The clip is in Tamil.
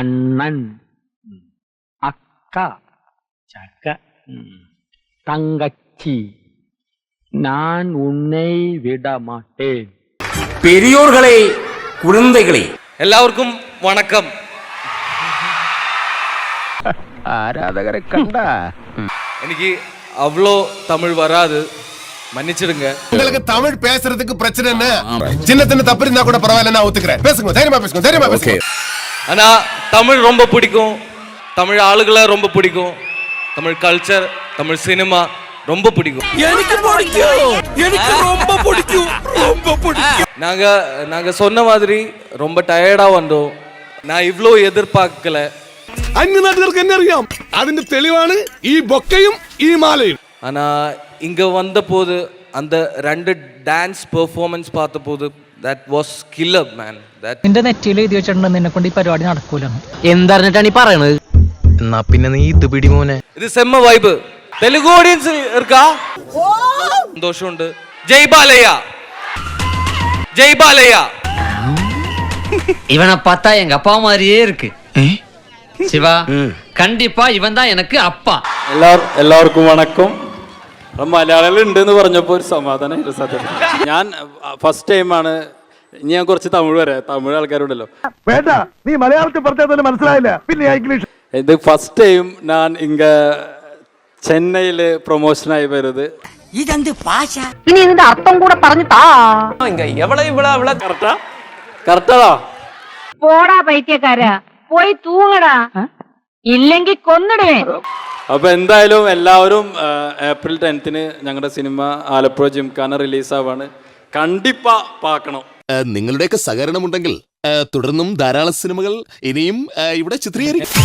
அண்ணன் அக்கா சக்கா. தங்கச்சி நான் உன்னை விட மாட்டேன் பெரியோர்களே குழந்தைகளே. எல்லாருக்கும் வணக்கம். ஆராதகரை கண்டா? எனக்கு அவ்வளோ தமிழ் வராது. மன்னிச்சிடுங்க. உங்களுக்கு தமிழ் பேசுறதுக்கு பிரச்சனை என்ன? சின்ன சின்ன தப்பு இருந்தா கூட பரவாயில்ல நான் ஒத்துக்கிறேன். பேசுங்க தைரியமா பேசுங்க தைரியமா பேசுங்க. ஆனா தமிழ் ரொம்ப பிடிக்கும் தமிழ் ஆளுகளை ரொம்ப பிடிக்கும் தமிழ் கல்ச்சர் தமிழ் சினிமா ரொம்ப பிடிக்கும் நாங்க நாங்க சொன்ன மாதிரி ரொம்ப டயர்டா வந்தோம் நான் இவ்வளோ எதிர்பார்க்கல അന്യനാട്ടുകാർക്ക് എന്നെ അറിയാം അതിന്റെ തെളിവാണ് ഈ ബൊക്കയും ഈ മാലയും ஆனா இங்க வந்த போது அந்த ரெண்டு டான்ஸ் பெர்ஃபார்மன்ஸ் பார்த்த போது that was killer man that നിന്റെ നെറ്റിയിൽ എഴുതി വെച്ചിട്ടുണ്ട് നിന്നെ കൊണ്ട് ഈ പരിപാടി നടക്കൂലെന്ന് എന്തറിഞ്ഞിട്ടാണ് ഈ പറയണത് എന്നാ പിന്നെ നീ ഇത് പിടി മോനെ இது செம்ம வைபு தெலுங்கு ஆடியன்ஸ் இருக்கா சந்தோஷம் உண்டு ஜெய் பாலையா ஜெய் பாலையா இவனை பார்த்தா எங்க அப்பா மாதிரியே இருக்கு சிவா கண்டிப்பா இவன் தான் எனக்கு அப்பா എല്ലാവർ- എല്ലാവർക്കും വണക്കം അപ്പം മലയാളികൾ ഉണ്ടെന്ന് പറഞ്ഞപ്പോൾ ഒരു സമാധാനം സത്യത്തിൽ ഞാൻ ഫസ്റ്റ് ടൈമാണ് ഇനി ഞാൻ കുറച്ച് തമിഴ് വരെ. തമിഴ് ആൾക്കാരുണ്ടല്ലോ. വേണ്ട നീ മലയാളത്തിൽ പറഞ്ഞാൽ മനസ്സിലായില്ല. പിന്നെ ഇംഗ്ലീഷ്. ഇത് ഫസ്റ്റ് ടൈം ഞാൻ ഇങ്ങ ചെന്നൈയിൽ പ്രൊമോഷനായി വരുന്നത്. ഇനി ഇതിന്റെ അർത്ഥം കൂടെ പറഞ്ഞു താ. കറക്റ്റാ? കറക്റ്റാടാ പോടാ പൈത്യക്കാരാ. പോയി തൂങ്ങടാ. ഇല്ലെങ്കി കൊന്നിടുവേ. അപ്പോൾ എന്തായാലും എല്ലാവരും ഏപ്രിൽ ടെൻത്തിന് ഞങ്ങളുടെ സിനിമ ആലപ്പുഴ ജിംഖാന റിലീസാവാണ്. കണ്ടിപ്പാ പാക്കണം. നിങ്ങളുടെയൊക്കെ സഹകരണമുണ്ടെങ്കിൽ തുടർന്നും ധാരാളം സിനിമകൾ ഇനിയും ഇവിടെ ചിത്രീകരിക്കും.